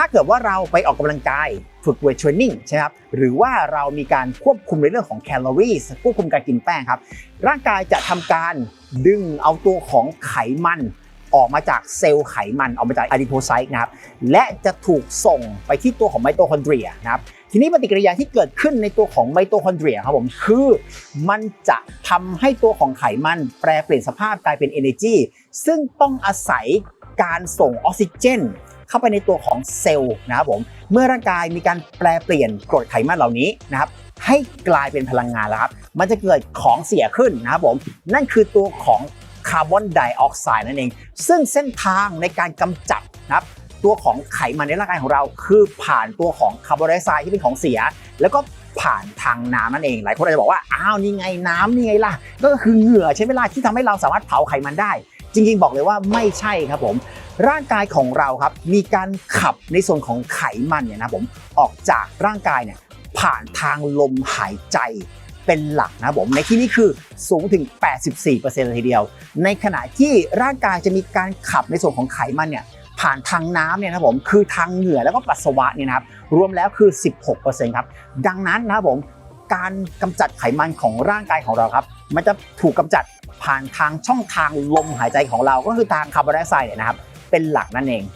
ถ้าเกิดว่าเราไปออกกำลังกายฝึกเวทเทรนนิ่งใช่ไหมครับหรือว่าเรามีการควบคุมในเรื่องของแคลอรี่ควบคุมการกินแป้งครับร่างกายจะทำการดึงเอาตัวของไขมันออกมาจากเซลล์ไขมันออกมาจากอะดิโพไซต์นะครับและจะถูกส่งไปที่ตัวของไมโตคอนเดรียนะครับทีนี้ปฏิกิริยาที่เกิดขึ้นในตัวของไมโตคอนเดรียครับผมคือมันจะทำให้ตัวของไขมันแปรเปลี่ยนสภาพกลายเป็น energy ซึ่งต้องอาศัยการส่งออกซิเจน เข้าไปในตัวของเซลล์นะครับผมเมื่อร่างกายมีการแปลเปลี่ยนกรดไขมันเหล่านี้นะครับให้กลายเป็นพลังงานแล้วครับ มันจะเกิดของเสียขึ้นนะครับผม นั่นคือตัวของคาร์บอนไดออกไซด์นั่นเอง ซึ่งเส้นทางในการกำจัดนะครับตัวของไขมันในร่างกายของเรา คือผ่านตัวของคาร์บอนไดออกไซด์ที่เป็นของเสีย แล้วก็ผ่านทางน้ำนั่นเอง หลายคนอาจจะบอกว่า อ้าว นี่ไงน้ำนี่ไงล่ะ ก็คือเหงื่อใช้เวลาที่ทำให้เราสามารถเผาไขมันได้ จริงๆ บอกเลยว่าไม่ใช่ครับผม ร่างกายของเราครับมีการขับในส่วนของไขมันเนี่ยนะผมออกจากร่างกายเนี่ยผ่านทางลมหายใจเป็นหลักนะผมในที่นี้คือสูงถึง 84%เลยทีเดียว ในขณะที่ร่างกายจะมีการขับในส่วนของไขมันเนี่ยผ่านทางน้ำเนี่ยนะผมคือทางเหงื่อแล้วก็ปัสสาวะเนี่ยนะครับรวมแล้วคือ 16%ครับดังนั้นนะผมการกำจัดไขมันของร่างกายของเราครับ มันจะถูกกำจัดผ่านทางช่องทางลมหายใจของเราก็คือทางคาร์บอนไดออกไซด์เนี่ยนะครับ เป็นหลักนั่นเอง